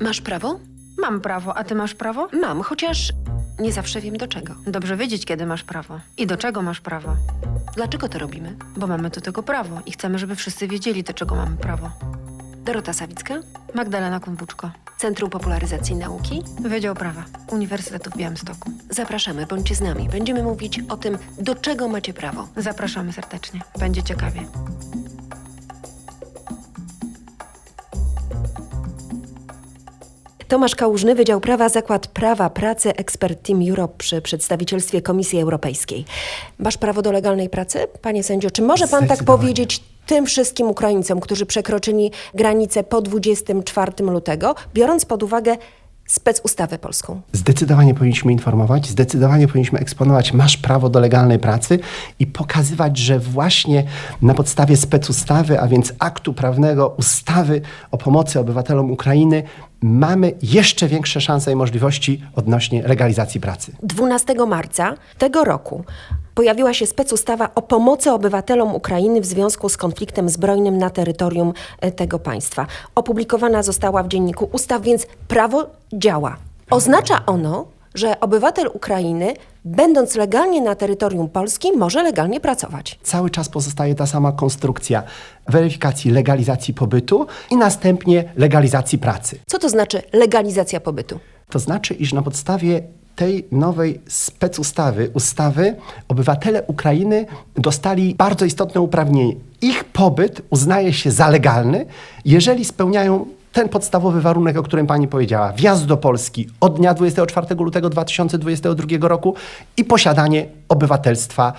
Masz prawo? Mam prawo, a ty masz prawo? Mam, chociaż nie zawsze wiem do czego. Dobrze wiedzieć, kiedy masz prawo i do czego masz prawo. Dlaczego to robimy? Bo mamy do tego prawo i chcemy, żeby wszyscy wiedzieli, do czego mamy prawo. Dorota Sawicka, Magdalena Kumbuczko, Centrum Popularyzacji Nauki. Wydział Prawa, Uniwersytetu w Białymstoku. Zapraszamy, bądźcie z nami. Będziemy mówić o tym, do czego macie prawo. Zapraszamy serdecznie. Będzie ciekawie. Tomasz Kałużny, Wydział Prawa, Zakład Prawa Pracy, ekspert Team Europe przy przedstawicielstwie Komisji Europejskiej. Masz prawo do legalnej pracy, panie sędzio? Czy może pan tak powiedzieć tym wszystkim Ukraińcom, którzy przekroczyli granicę po 24 lutego, biorąc pod uwagę specustawę polską? Zdecydowanie powinniśmy informować, zdecydowanie powinniśmy eksponować, masz prawo do legalnej pracy i pokazywać, że właśnie na podstawie specustawy, a więc aktu prawnego, ustawy o pomocy obywatelom Ukrainy, mamy jeszcze większe szanse i możliwości odnośnie legalizacji pracy. 12 marca tego roku pojawiła się specustawa o pomocy obywatelom Ukrainy w związku z konfliktem zbrojnym na terytorium e, tego państwa. Opublikowana została w dzienniku ustaw, więc prawo działa. Oznacza ono, że obywatel Ukrainy, będąc legalnie na terytorium Polski, może legalnie pracować. Cały czas pozostaje ta sama konstrukcja weryfikacji legalizacji pobytu i następnie legalizacji pracy. Co to znaczy legalizacja pobytu? To znaczy, iż na podstawie tej nowej specustawy, ustawy, obywatele Ukrainy dostali bardzo istotne uprawnienie. Ich pobyt uznaje się za legalny, jeżeli spełniają ten podstawowy warunek, o którym pani powiedziała. Wjazd do Polski od dnia 24 lutego 2022 roku i posiadanie obywatelstwa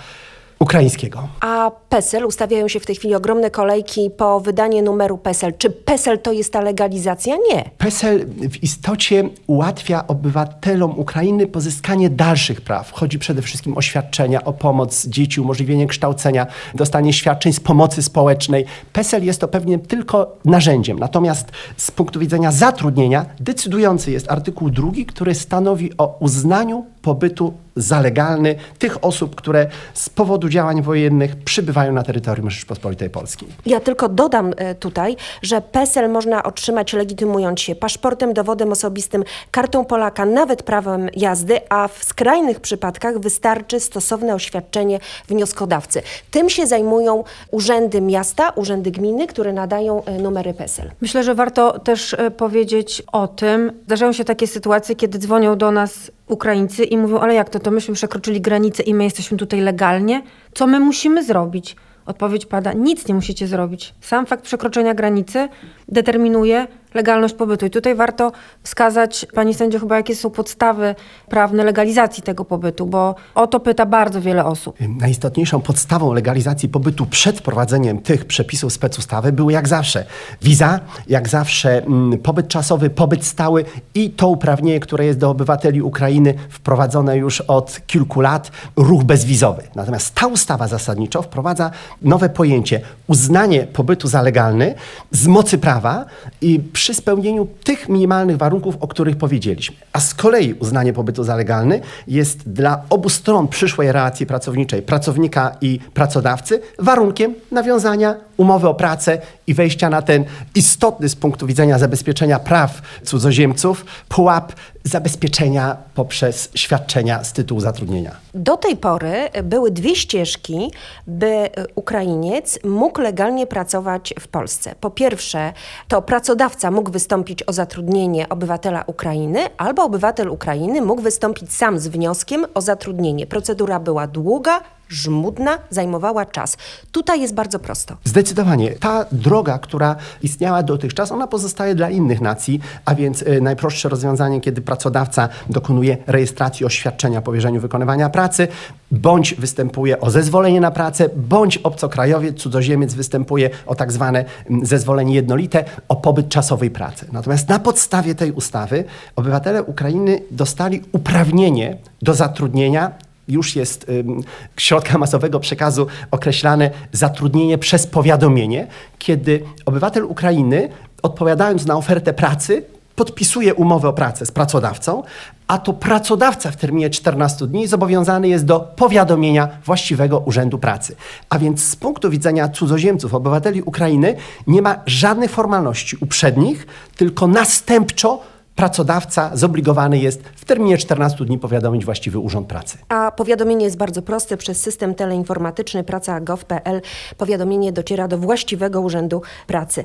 ukraińskiego. A PESEL, ustawiają się w tej chwili ogromne kolejki po wydanie numeru PESEL. Czy PESEL to jest ta legalizacja? Nie. PESEL w istocie ułatwia obywatelom Ukrainy pozyskanie dalszych praw. Chodzi przede wszystkim o świadczenia, o pomoc dzieci, umożliwienie kształcenia, dostanie świadczeń z pomocy społecznej. PESEL jest to pewnie tylko narzędziem. Natomiast z punktu widzenia zatrudnienia decydujący jest artykuł drugi, który stanowi o uznaniu pobytu za legalny tych osób, które z powodu działań wojennych przybywają na terytorium Rzeczypospolitej Polskiej. Ja tylko dodam e, tutaj, że PESEL można otrzymać legitymując się paszportem, dowodem osobistym, kartą Polaka, nawet prawem jazdy, a w skrajnych przypadkach wystarczy stosowne oświadczenie wnioskodawcy. Tym się zajmują urzędy miasta, urzędy gminy, które nadają e, numery PESEL. Myślę, że warto też e, powiedzieć o tym. Zdarzają się takie sytuacje, kiedy dzwonią do nas Ukraińcy i mówią, ale jak to, to myśmy przekroczyli granicę i my jesteśmy tutaj legalnie? Co my musimy zrobić? Odpowiedź pada, nic nie musicie zrobić. Sam fakt przekroczenia granicy determinuje legalność pobytu. I tutaj warto wskazać, pani sędzio, chyba jakie są podstawy prawne legalizacji tego pobytu, bo o to pyta bardzo wiele osób. Najistotniejszą podstawą legalizacji pobytu przed wprowadzeniem tych przepisów specustawy były jak zawsze wiza, jak zawsze mm, pobyt czasowy, pobyt stały i to uprawnienie, które jest do obywateli Ukrainy wprowadzone już od kilku lat, ruch bezwizowy. Natomiast ta ustawa zasadniczo wprowadza nowe pojęcie uznanie pobytu za legalny z mocy prawa i przy spełnieniu tych minimalnych warunków, o których powiedzieliśmy. A z kolei uznanie pobytu za legalny jest dla obu stron przyszłej relacji pracowniczej, pracownika i pracodawcy, warunkiem nawiązania umowy o pracę i wejścia na ten istotny z punktu widzenia zabezpieczenia praw cudzoziemców pułap zabezpieczenia poprzez świadczenia z tytułu zatrudnienia. Do tej pory były dwie ścieżki, by Ukrainiec mógł legalnie pracować w Polsce. Po pierwsze, to pracodawca mógł wystąpić o zatrudnienie obywatela Ukrainy, albo obywatel Ukrainy mógł wystąpić sam z wnioskiem o zatrudnienie. Procedura była długa, żmudna, zajmowała czas. Tutaj jest bardzo prosto. Zdecydowanie. Ta droga, która istniała dotychczas, ona pozostaje dla innych nacji, a więc y, najprostsze rozwiązanie, kiedy pracodawca dokonuje rejestracji oświadczenia o powierzeniu wykonywania pracy, bądź występuje o zezwolenie na pracę, bądź obcokrajowiec, cudzoziemiec występuje o tak zwane zezwolenie jednolite, o pobyt czasowej pracy. Natomiast na podstawie tej ustawy obywatele Ukrainy dostali uprawnienie do zatrudnienia już jest środka masowego przekazu określane zatrudnienie przez powiadomienie, kiedy obywatel Ukrainy, odpowiadając na ofertę pracy, podpisuje umowę o pracę z pracodawcą, a to pracodawca w terminie 14 dni zobowiązany jest do powiadomienia właściwego urzędu pracy. A więc z punktu widzenia cudzoziemców, obywateli Ukrainy, nie ma żadnych formalności uprzednich, tylko następczo pracodawca zobligowany jest w terminie 14 dni powiadomić właściwy urząd pracy. A powiadomienie jest bardzo proste. Przez system teleinformatyczny praca.gov.pl powiadomienie dociera do właściwego urzędu pracy.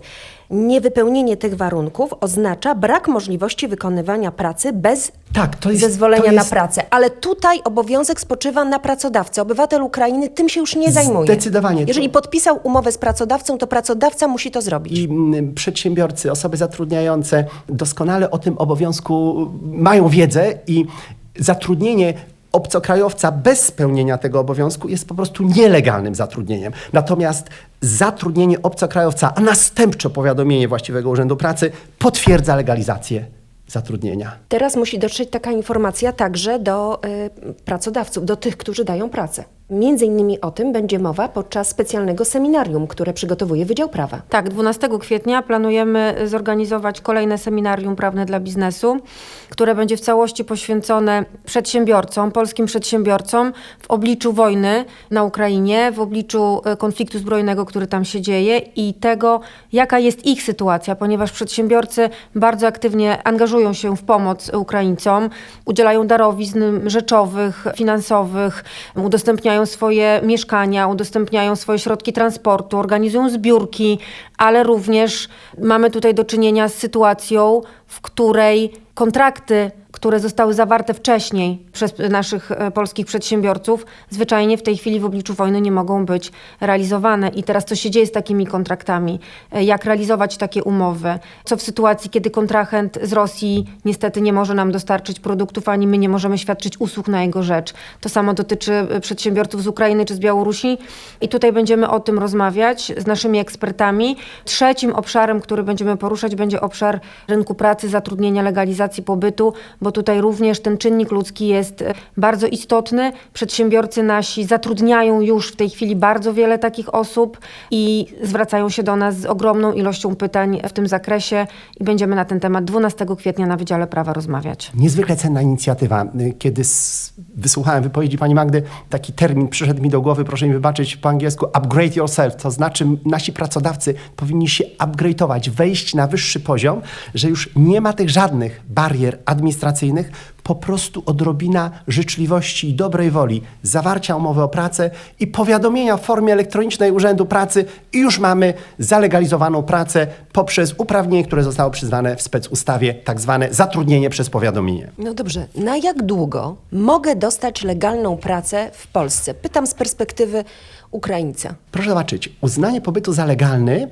Niewypełnienie tych warunków oznacza brak możliwości wykonywania pracy bez Tak, to jest- zezwolenia to na jest- pracę. Ale tutaj obowiązek spoczywa na pracodawcy. Obywatel Ukrainy tym się już nie zajmuje. Zdecydowanie. Jeżeli podpisał umowę z pracodawcą, to pracodawca musi to zrobić. I przedsiębiorcy, osoby zatrudniające doskonale o tym obowiązku mają wiedzę i zatrudnienie obcokrajowca bez spełnienia tego obowiązku jest po prostu nielegalnym zatrudnieniem. Natomiast zatrudnienie obcokrajowca, a następcze powiadomienie właściwego urzędu pracy potwierdza legalizację zatrudnienia. Teraz musi dotrzeć taka informacja także do y, pracodawców, do tych, którzy dają pracę. Między innymi o tym będzie mowa podczas specjalnego seminarium, które przygotowuje Wydział Prawa. Tak, 12 kwietnia planujemy zorganizować kolejne seminarium prawne dla biznesu, które będzie w całości poświęcone przedsiębiorcom, polskim przedsiębiorcom w obliczu wojny na Ukrainie, w obliczu e, konfliktu zbrojnego, który tam się dzieje i tego, jaka jest ich sytuacja, ponieważ przedsiębiorcy bardzo aktywnie angażują się w pomoc Ukraińcom, udzielają darowizn rzeczowych, finansowych, udostępniają swoje mieszkania, udostępniają swoje środki transportu, organizują zbiórki, ale również mamy tutaj do czynienia z sytuacją, w której kontrakty, które zostały zawarte wcześniej przez naszych e, polskich przedsiębiorców, zwyczajnie w tej chwili w obliczu wojny nie mogą być realizowane. I teraz co się dzieje z takimi kontraktami? E, Jak realizować takie umowy? Co w sytuacji, kiedy kontrahent z Rosji niestety nie może nam dostarczyć produktów, ani my nie możemy świadczyć usług na jego rzecz? To samo dotyczy e, przedsiębiorców z Ukrainy czy z Białorusi. I tutaj będziemy o tym rozmawiać z naszymi ekspertami. Trzecim obszarem, który będziemy poruszać, będzie obszar rynku pracy, zatrudnienia, legalizacji pobytu, bo tutaj również ten czynnik ludzki jest e, bardzo istotny. Przedsiębiorcy nasi zatrudniają już w tej chwili bardzo wiele takich osób i zwracają się do nas z ogromną ilością pytań w tym zakresie i będziemy na ten temat 12 kwietnia na Wydziale Prawa rozmawiać. Niezwykle cenna inicjatywa. Kiedy s- wysłuchałem wypowiedzi pani Magdy, taki termin przyszedł mi do głowy, proszę mi wybaczyć po angielsku, upgrade yourself, to znaczy nasi pracodawcy powinni się upgrade'ować, wejść na wyższy poziom, że już nie ma tych żadnych barier administracyjnych, po prostu odrobina życzliwości i dobrej woli, zawarcia umowy o pracę i powiadomienia w formie elektronicznej Urzędu Pracy i już mamy zalegalizowaną pracę poprzez uprawnienie, które zostało przyznane w specustawie, tak zwane zatrudnienie przez powiadomienie. No dobrze, na jak długo mogę dostać legalną pracę w Polsce? Pytam z perspektywy Ukraińca. Proszę zobaczyć, uznanie pobytu za legalny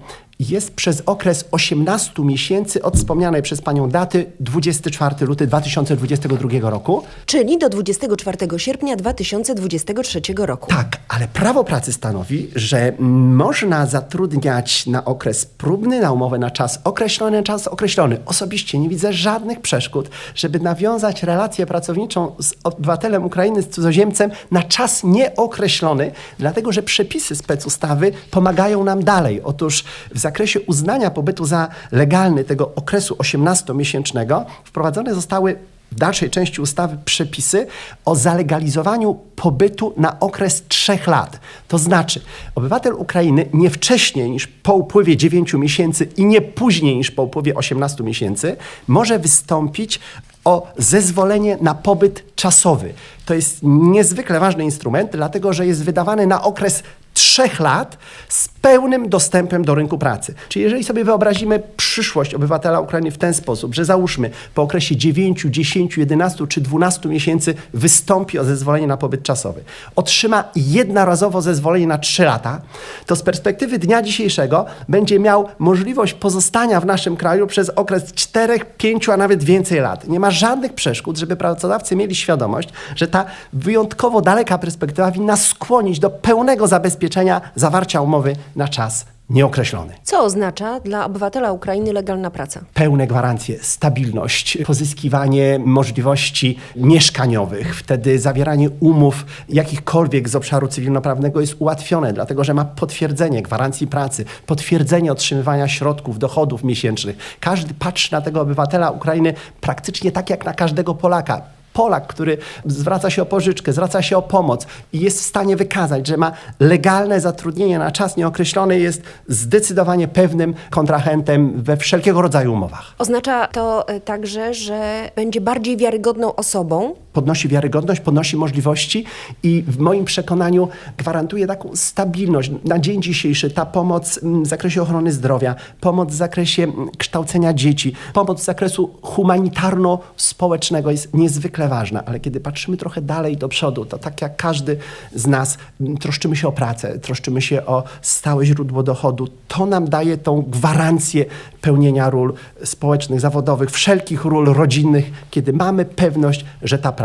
jest przez okres 18 miesięcy od wspomnianej przez Panią daty 24 luty 2022 roku. Czyli do 24 sierpnia 2023 roku. Tak, ale prawo pracy stanowi, że można zatrudniać na okres próbny, na umowę na czas określony, czas określony. Osobiście nie widzę żadnych przeszkód, żeby nawiązać relację pracowniczą z obywatelem Ukrainy, z cudzoziemcem na czas nieokreślony, dlatego że przepisy specustawy pomagają nam dalej. Otóż w zakresie uznania pobytu za legalny tego okresu 18-miesięcznego wprowadzone zostały w dalszej części ustawy przepisy o zalegalizowaniu pobytu na okres trzech lat. To znaczy, obywatel Ukrainy nie wcześniej niż po upływie 9 miesięcy i nie później niż po upływie 18 miesięcy może wystąpić o zezwolenie na pobyt czasowy. To jest niezwykle ważny instrument, dlatego że jest wydawany na okres trzech lat z pełnym dostępem do rynku pracy. Czyli jeżeli sobie wyobrazimy przyszłość obywatela Ukrainy w ten sposób, że załóżmy po okresie 9, 10, 11 czy 12 miesięcy wystąpi o zezwolenie na pobyt czasowy, otrzyma jednorazowo zezwolenie na 3 lata, to z perspektywy dnia dzisiejszego będzie miał możliwość pozostania w naszym kraju przez okres 4, 5, a nawet więcej lat. Nie ma żadnych przeszkód, żeby pracodawcy mieli świadomość, że ta wyjątkowo daleka perspektywa winna skłonić do pełnego zabezpieczenia zawarcia umowy na czas nieokreślony. Co oznacza dla obywatela Ukrainy legalna praca? Pełne gwarancje, stabilność, pozyskiwanie możliwości mieszkaniowych, wtedy zawieranie umów jakichkolwiek z obszaru cywilnoprawnego jest ułatwione, dlatego że ma potwierdzenie gwarancji pracy, potwierdzenie otrzymywania środków, dochodów miesięcznych. Każdy patrzy na tego obywatela Ukrainy praktycznie tak jak na każdego Polaka. Polak, który zwraca się o pożyczkę, zwraca się o pomoc i jest w stanie wykazać, że ma legalne zatrudnienie na czas nieokreślony, jest zdecydowanie pewnym kontrahentem we wszelkiego rodzaju umowach. Oznacza to e, także, że będzie bardziej wiarygodną osobą, podnosi wiarygodność, podnosi możliwości i w moim przekonaniu gwarantuje taką stabilność. Na dzień dzisiejszy ta pomoc mm, w zakresie ochrony zdrowia, pomoc w zakresie mm, kształcenia dzieci, pomoc z zakresu humanitarno-społecznego jest niezwykle ważna, ale kiedy patrzymy trochę dalej do przodu, to tak jak każdy z nas mm, troszczymy się o pracę, troszczymy się o stałe źródło dochodu, to nam daje tą gwarancję pełnienia ról społecznych, zawodowych, wszelkich ról rodzinnych, kiedy mamy pewność, że ta praca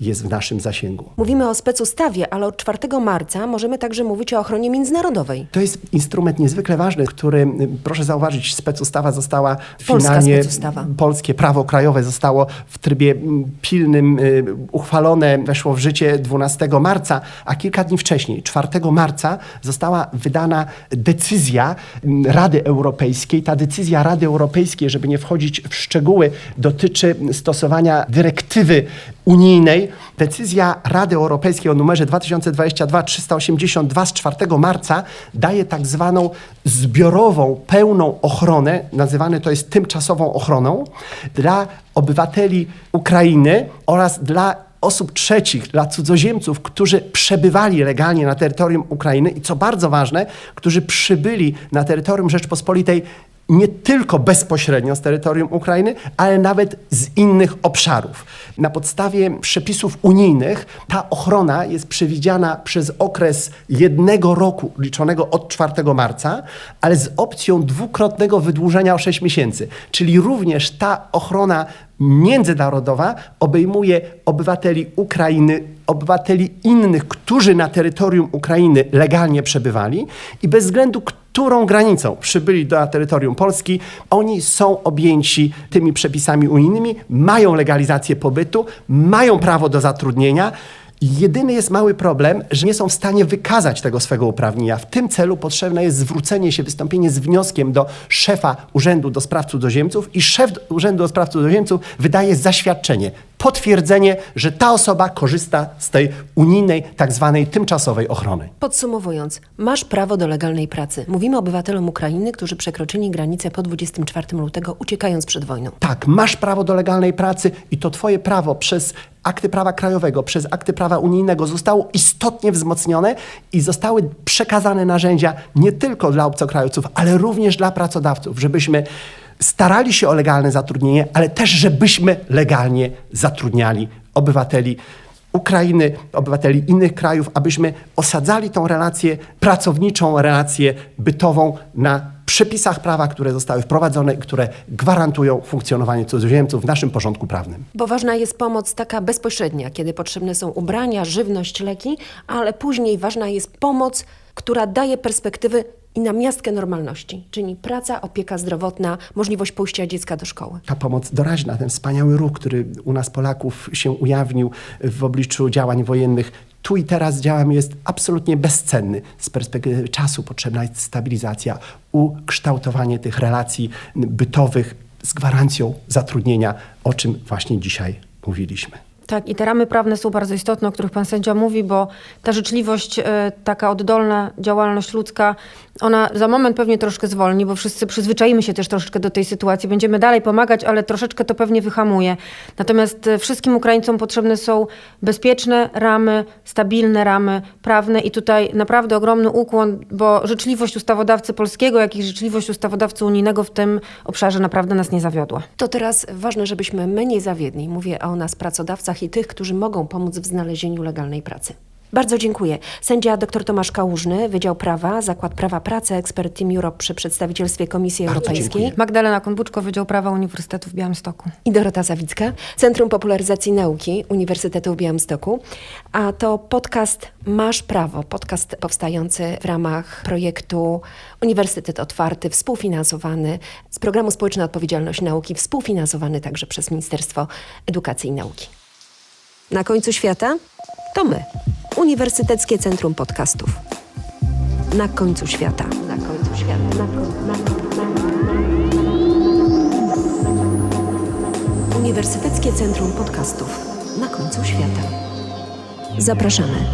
jest w naszym zasięgu. Mówimy o specustawie, ale od 4 marca możemy także mówić o ochronie międzynarodowej. To jest instrument niezwykle ważny, który, proszę zauważyć, specustawa została Polska finalnie, specustawa. polskie prawo krajowe zostało w trybie mm, pilnym y, uchwalone, weszło w życie 12 marca, a kilka dni wcześniej, 4 marca, została wydana decyzja mm, Rady Europejskiej. Ta decyzja Rady Europejskiej, żeby nie wchodzić w szczegóły, dotyczy stosowania dyrektywy unijnej. Decyzja Rady Europejskiej o numerze 2022-382 z 4 marca daje tak zwaną zbiorową, pełną ochronę, nazywane to jest tymczasową ochroną, dla obywateli Ukrainy oraz dla osób trzecich, dla cudzoziemców, którzy przebywali legalnie na terytorium Ukrainy i co bardzo ważne, którzy przybyli na terytorium Rzeczpospolitej nie tylko bezpośrednio z terytorium Ukrainy, ale nawet z innych obszarów. Na podstawie przepisów unijnych ta ochrona jest przewidziana przez okres jednego roku, liczonego od 4 marca, ale z opcją dwukrotnego wydłużenia o 6 miesięcy. Czyli również ta ochrona międzynarodowa obejmuje obywateli Ukrainy, obywateli innych, którzy na terytorium Ukrainy legalnie przebywali i bez względu którą granicą przybyli do terytorium Polski, oni są objęci tymi przepisami unijnymi, mają legalizację pobytu, mają prawo do zatrudnienia. Jedyny jest mały problem, że nie są w stanie wykazać tego swego uprawnienia. W tym celu potrzebne jest zwrócenie się, wystąpienie z wnioskiem do szefa Urzędu do Spraw Cudzoziemców i szef Urzędu do Spraw Cudzoziemców wydaje zaświadczenie, potwierdzenie, że ta osoba korzysta z tej unijnej, tak zwanej tymczasowej ochrony. Podsumowując, masz prawo do legalnej pracy. Mówimy obywatelom Ukrainy, którzy przekroczyli granicę po 24 lutego, uciekając przed wojną. Tak, masz prawo do legalnej pracy i to twoje prawo przez akty prawa krajowego, przez akty prawa unijnego zostało istotnie wzmocnione i zostały przekazane narzędzia nie tylko dla obcokrajowców, ale również dla pracodawców, żebyśmy starali się o legalne zatrudnienie, ale też żebyśmy legalnie zatrudniali obywateli Ukrainy, obywateli innych krajów, abyśmy osadzali tą relację pracowniczą, relację bytową na przepisach prawa, które zostały wprowadzone i które gwarantują funkcjonowanie cudzoziemców w naszym porządku prawnym. Bo ważna jest pomoc taka bezpośrednia, kiedy potrzebne są ubrania, żywność, leki, ale później ważna jest pomoc, która daje perspektywy i namiastkę normalności, czyli praca, opieka zdrowotna, możliwość pójścia dziecka do szkoły. ta pomoc doraźna, ten wspaniały ruch, który u nas Polaków się ujawnił w obliczu działań wojennych, tu i teraz działam jest absolutnie bezcenny. Z perspektywy czasu potrzebna jest stabilizacja, ukształtowanie tych relacji bytowych z gwarancją zatrudnienia, o czym właśnie dzisiaj mówiliśmy. Tak, i te ramy prawne są bardzo istotne, o których pan sędzia mówi, bo ta życzliwość, e, taka oddolna działalność ludzka, ona za moment pewnie troszkę zwolni, bo wszyscy przyzwyczaimy się też troszeczkę do tej sytuacji. Będziemy dalej pomagać, ale troszeczkę to pewnie wyhamuje. Natomiast e, wszystkim Ukraińcom potrzebne są bezpieczne ramy, stabilne ramy prawne i tutaj naprawdę ogromny ukłon, bo życzliwość ustawodawcy polskiego, jak i życzliwość ustawodawcy unijnego w tym obszarze naprawdę nas nie zawiodła. To teraz ważne, żebyśmy my nie zawiedli. Mówię o nas, pracodawcach i tych, którzy mogą pomóc w znalezieniu legalnej pracy. Bardzo dziękuję. Sędzia dr Tomasz Kałużny, Wydział Prawa, Zakład Prawa Pracy, ekspert Team Europe przy przedstawicielstwie Komisji Bardzo Europejskiej. dziękuję. Magdalena Konbuczko, Wydział Prawa Uniwersytetu w Białymstoku. i Dorota Zawicka, Centrum Popularyzacji Nauki Uniwersytetu w Białymstoku. A to podcast Masz Prawo, podcast powstający w ramach projektu Uniwersytet Otwarty, współfinansowany z programu Społeczna Odpowiedzialność Nauki, współfinansowany także przez Ministerstwo Edukacji i Nauki. Na końcu świata to my, Uniwersyteckie Centrum Podcastów. Na końcu świata. Na końcu świata. Na, koń- na, na, Uniwersyteckie Centrum Podcastów. Na końcu świata. Zapraszamy